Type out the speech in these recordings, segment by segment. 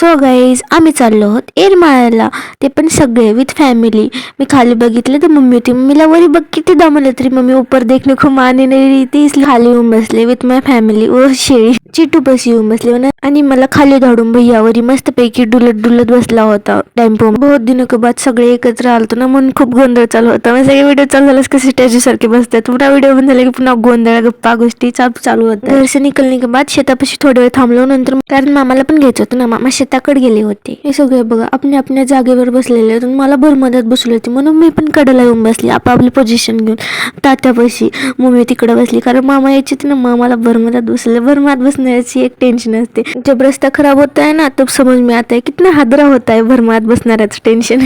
So guys आम्ही चाललो आहोत एरमाळ्याला ते पण सगळे विथ फॅमिली मी खाली बघितलं तर मम्मी होती. मम्मीला वरी बघ किती दमलं तरी मम्मी. ऊपर देखणे खूप माने नाही रही खाली येऊन बसले विथ माय फॅमिली व शेळी. चिटू बस येऊन बसले म्हणा आणि मला खाली धाडून भैयावरी मस्त पैकी डुलत डुलत बसला होता. टेम्पो बहुत दिन के बाद सगळे एकत्र आलतो ना म्हणून खूप गोंधळ चालू होता. मग सगळे व्हिडिओ चालू झाल्यास कसे स्टॅच्यू सारखे बसतात. पुन्हा व्हिडिओ बंद झाला की पुन्हा गोंधळ गप्पा गोष्टी चालू चालू होत्या घरचे निकलने के बाद शेतापाशी थोडे वेळ थांबलो. नंतर कारण मामाला पण घ्यायचं होतं ना. मामा शेताकडे गेले होते. हे सगळे बघा आपल्या आपल्या जागेवर बसलेले होते. मला भर मदत बसली होती. म्हणून मी पण कडेला येऊन बसली. आपापली पोझिशन घेऊन. तात्यापाशी मम्मी तिकडे बसली. कारण मामा यायचे ना मामाला भरमदात बसले. भरमात ऐसी एक टेन्शन असते. जब रस्ता खराब होता है ना तब समझ में आता है कितना हादरा होता है भरमात बसणाऱ्याचं टेन्शन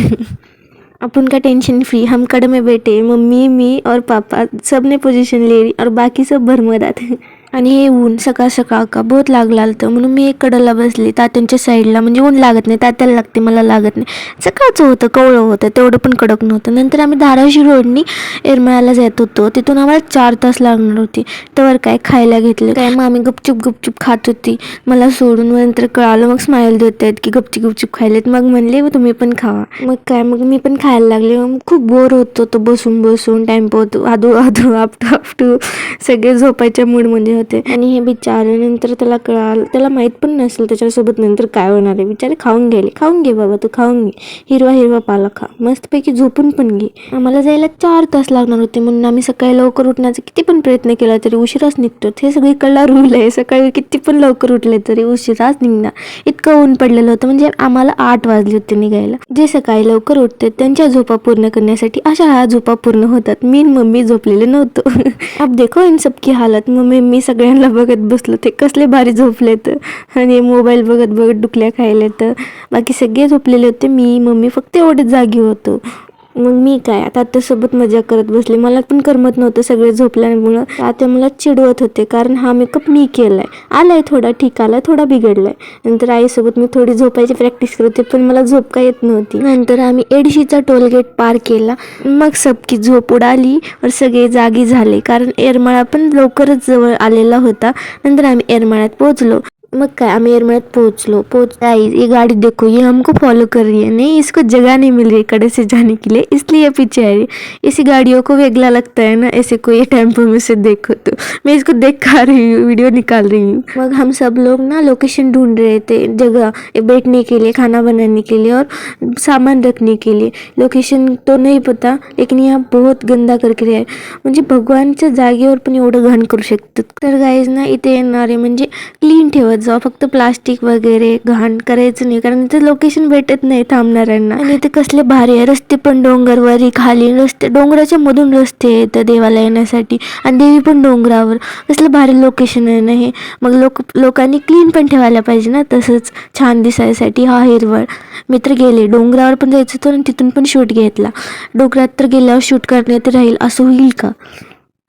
अपन का टेंशन फ्री हम कड़ में बैठे मम्मी मी और पापा सबने पोजीशन ले ली और बाकी सब भरमरात आणि हे ऊन सकाळ सकाळ का बहुत लागला तर म्हणून मी एक कडेला बसली. तात्यांच्या साईडला म्हणजे ऊन लागत नाही तात्याला लागते मला लागत नाही. सकाळचं होतं कवळं होतं तेवढं पण कडक नव्हतं. नंतर आम्ही धाराशिव रोडनी एरमाळ्याला जात होतो. तिथून आम्हाला चार तास लागणार होते. तर काय खायला घेतलं काय मग आम्ही गपचूप गपचूप खात होती. मला सोडून मग नंतर कळालं मग स्माईल देत आहेत की गपचूप गपचूप खायलेत. मग म्हणले "मग तुम्ही पण खावा. मग काय मग मी पण खायला लागले. मग खूप बोर होत होतो बसून बसून टाइमपो आदू आदू आपटू आपटू. सगळे झोपायच्या मूडमध्ये होते. आणि हे बिचारे नंतर त्याला कळालं त्याला माहीत पण नसेल त्याच्यासोबत नंतर काय होणार आहे. बिचारे खाऊन गेले. खाऊन घे बाबा तू खाऊन घे. हिरवा हिरवा पाला खा. मस्तपैकी झोपून पण घे. आम्हाला जायला चार तास लागणार होते म्हणून आम्ही सकाळी लवकर उठण्याचा किती पण प्रयत्न केला तरी उशिराच निघतो. हे सगळीकडला रूल आहे. सकाळी किती पण लवकर उठले तरी उशिराच निघणार. इतकं ऊन पडलेलं होतं. म्हणजे आम्हाला आठ वाजले होते निघायला. जे सकाळी लवकर उठते त्यांच्या झोपा पूर्ण करण्यासाठी अशा ह्या झोपा पूर्ण होतात. मी मम्मी झोपलेले नव्हतो. अब देखो इन सबकी हालत. मम्मी मी सगळ्यांना बघत बसलो. ते कसले भारी झोपलेत आणि मोबाईल बघत बघत डुकल्या खायलेत बाकी सगळे झोपलेले होते. मी मम्मी फक्त एवढेच जागी होतो. मग मी काय? आता आत्यासोबत मजा करत बसले. मला पण करमत नव्हतं सगळे झोपल्यामुळं. आता मला चिडवत होते कारण हा मेकअप मी केलाय. आलाय थोडा ठीक आलाय थोडा बिघडलाय. नंतर आईसोबत मी थोडी झोपायची प्रॅक्टिस करते पण मला झोप काय येत नव्हती. नंतर आम्ही एडशीचा टोलगेट पार केला. मग सबकी झोप उडाली. और सगळे जागी झाले कारण एरमाळा पण लवकरच जवळ आलेला होता. नंतर आम्ही एरमाळ्यात पोहोचलो. मग काय, आम्ही एरमाळ्यात पोहोचलो. पोहोच गाइस ये गाड़ी देखो ये हमको फॉलो कर रही है. नहीं, इसको जगह नहीं मिल रही कड़े से जाने के लिए. इसलिए पीछे आ रही है. इसी गाड़ियों को वेगला लगता है ना, ऐसे कोई टेंपो में से देखो तो. मैं इसको देख खा रही हूँ, वीडियो निकाल रही हूँ. मग हम सब लोग ना लोकेशन ढूंढ रहे थे, जगह बैठने के लिए, खाना बनाने के लिए और सामान रखने के लिए. लोकेशन तो नहीं पता, लेकिन यहाँ बहुत गंदा करके रहा. है म्हणजे भगवानच्या जागेवर पण एवढं घाण करू शकतात तर गाईज ना इथे येणारे म्हणजे क्लीन ठेवत जाऊ फक्त प्लास्टिक वगैरे घाण करायचं नाही कारण इथे लोकेशन भेटत नाही थांबणाऱ्यांना. आणि इथे कसले भारी आहे. रस्ते पण डोंगरवरी खाली रस्ते डोंगराच्या मधून रस्ते आहेत देवाला येण्यासाठी. आणि देवी पण डोंगरावर. कसलं भारी लोकेशन आहे ना हे. मग लोक लोकांनी क्लीन पण ठेवायला पाहिजे ना. तसंच छान दिसायसाठी हा हिरवळ. मी तर गेले. डोंगरावर पण जायचं होतं आणि तिथून पण शूट घेतला. डोंगरात तर गेल्यावर शूट करण्यात राहील असं होईल का?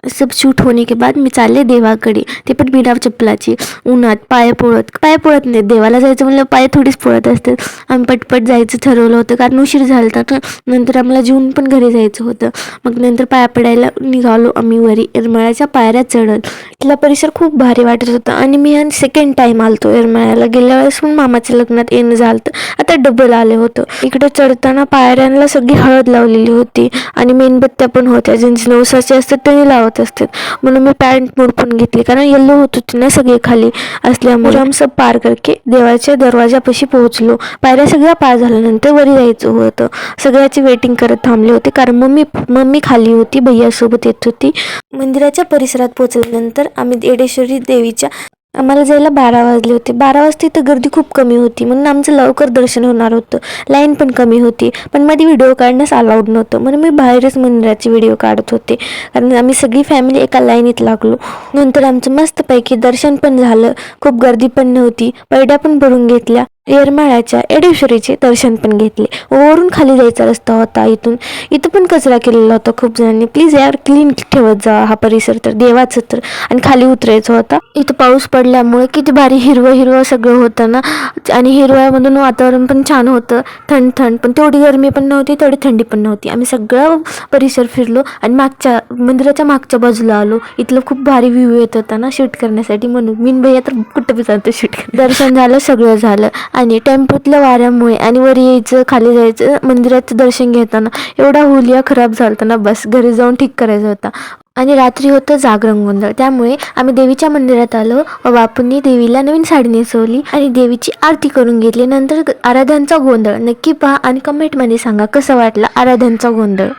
सब शूट होने के बाद मी चालले देवाकडे ते पण बिना चप्पलाची उन्हात पाय पोळत पाय पोळत नाही. देवाला जायचं म्हणलं पाय थोडीच पोळत असतात. आम्ही पटपट जायचं ठरवलं होतं. कारण उशीर झाला होता नंतर आम्हाला जेवून पण घरी जायचं होतं. मग नंतर पाया पडायला निघालो आम्ही वरी. येरमाळ्याच्या पायऱ्या चढत. इथला परिसर खूप भारी वाटत होता. आणि मी सेकंड टाईम आलतो येरमाळ्याला. गेल्या वेळेस पण मामाच्या लग्नात येणं झालं आता डबल आले होतं. इकडे चढताना पायऱ्यांना सगळी हळद लावलेली होती. आणि मेणबत्त्या पण होत्या. ज्यांची नवसाचे असतात त्यांनी लावत असतात. म्हणून मी पॅन्ट मोड पण घेतली. कारण येल्लो होत होती ना सगळे खाली. असल्यामुळे आम्ही सब पार करके देवाच्या दरवाजापाशी पोहोचलो. पायऱ्या सगळ्या पार झाल्यानंतर वरी जायचं होतं. सगळ्याची वेटिंग करत थांबले होते. कारण मम्मी मम्मी खाली होती. भैयासोबत येत होती. मंदिराच्या परिसरात पोहोचल्यानंतर आम्ही येडेश्वरी देवीच्या आम्हाला जायला बारा वाजले होते. बारा वाजता इथं गर्दी खूप कमी होती. म्हणून आमचं लवकर दर्शन होणार होतं. लाईन पण कमी होती. पण मध्ये व्हिडिओ काढण्यास अलाउड नव्हतं. म्हणून मी बाहेरच मंदिराचे व्हिडिओ काढत होते. कारण आम्ही सगळी फॅमिली एका लाईनीत लागलो. नंतर आमचं मस्तपैकी दर्शन पण झालं. खूप गर्दी पण नव्हती. पैड्या पण भरून घेतल्या. येरमाळ्याच्या एडेश्वरीचे दर्शन पण घेतले. वरून खाली जायचा रस्ता होता इथून. इथं पण कचरा केलेला होता खूप जणांनी. प्लीज यार क्लीन ठेवत जा. हा परिसर तर देवाचं तर. आणि खाली उतरायचं होता. इथं पाऊस पडल्यामुळे किती भारी हिरवं हिरवं सगळं होतं ना. आणि हिरव्यामधून वातावरण पण छान होतं. थंड थंड. पण तेवढी गरमी पण नव्हती तेवढी थंडी पण नव्हती. आम्ही सगळं परिसर फिरलो आणि मागच्या मंदिराच्या मागच्या बाजूला आलो. इथलं खूप भारी व्ह्यू येत होता ना शूट करण्यासाठी म्हणून. मीन भैया तर कुठं बी जातो शूट दर्शन झालं सगळं झालं. आणि टेम्पोतल्या वाऱ्यामुळे आणि वर यायचं खाली जायचं मंदिराचं दर्शन घेताना एवढा हुलिया खराब झालता ना बस घरी जाऊन ठीक करायचा होता. आणि रात्री होतं जागरण गोंधळ. त्यामुळे आम्ही देवीच्या मंदिरात आलो व बापूंनी देवीला नवीन साडी नेसवली आणि देवीची आरती करून घेतली. नंतर आराध्यांचा गोंधळ. नक्की पहा आणि कमेंटमध्ये सांगा कसं वाटलं आराध्यांचा गोंधळ.